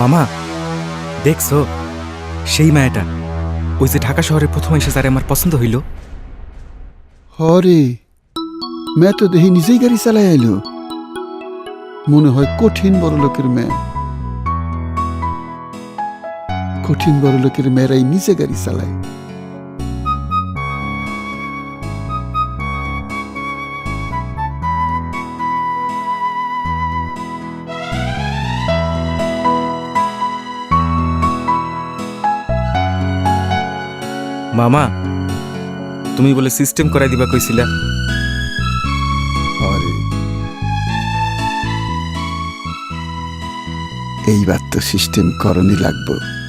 মামা, দেখছ? সেই মায়াটা। ওই যে ঢাকা শহরে প্রথম এসে যারে আমার পছন্দ হইল। হরে, মেয়ে তো দেহি নিজেই গাড়ি চালাই আইল। মনে হয় কঠিন বড় লোকের মেয়ে। কঠিন বড় লোকের মেয়েরাই নিজে গাড়ি চালায়। মামা তুমি বলে সিস্টেম করাই দিবা কইছিলা। এইবার তো সিস্টেম করণই লাগবো।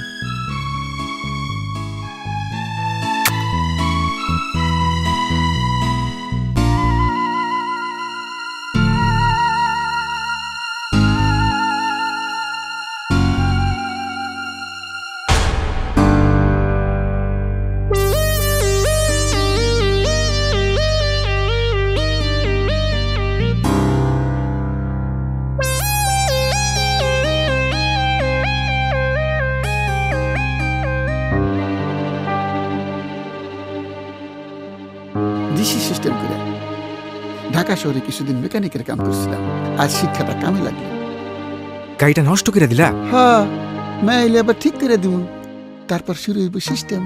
ডিসি সিস্টেম করে। ঢাকা শহরে কিছুদিন মেকানিকের কাম করছিলাম। আজ শিক্ষাটা কামে লাগল। গাড়িটা নষ্ট করে দিলা? হ্যাঁ মেয়ে এলে আবার ঠিক করে দিব তারপর শুরু হইব সিস্টেম।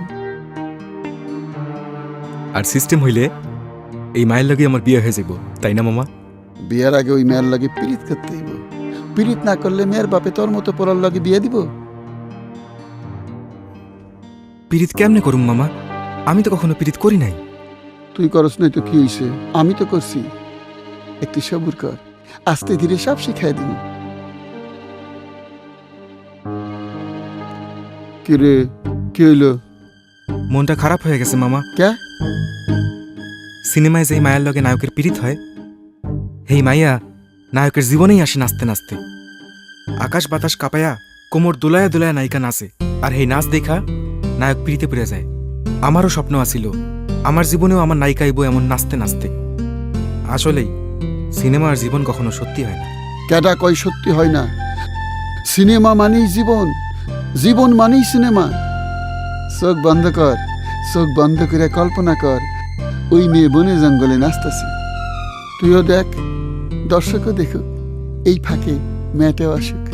আর সিস্টেম হইলে এই মায়ের লগে আমার বিয়ে হয়ে যাব তাই না মামা? বিয়ের আগে ওই মেয়ের লাগে পীড়িত করতে হইব। পীড়িত না করলে মেয়ের বাপে তোর মতো পড়ার লাগে বিয়ে দিব? পিরিত কেমনে করুম মামা? আমি তো কখনো পিরিত করি নাই। তুই করস নাই তো কি হইছে? আমি তো করছি। একটু সবুর কর। আস্তে ধীরে সব শিখাই দিব কি রে কি হইল? মনটা খারাপ হয়ে গেছে মামা। কে সিনেমায় যেই মায়ের লগে নায়কের পীড়িত হয় হেই মাইয়া নায়কের জীবনেই আসে নাচতে নাচতে। আকাশ বাতাস কাঁপায়া কোমর দোলায়া দোলায়া নায়িকা নাচে। আর হেই নাচ দেখা নায়ক পিড়িতে পড়ে যায়। আমারও স্বপ্ন আছিল আমার জীবনেও আমার নায়িকা আইব এমন নাচতে নাচতে। আসলেই, সিনেমা আর জীবন কখনো সত্যি হয় না। কেডা কয় সত্যি হয় না? সিনেমা মানেই জীবন। জীবন মানেই সিনেমা। চোখ বন্ধ কর, চোখ বন্ধ করে কল্পনা কর, ওই মেয়ে বনে জঙ্গলে নাচতেছে। তুইও দেখ, দর্শকও দেখুক, এই ফাঁকে মেয়েটাও আসুক।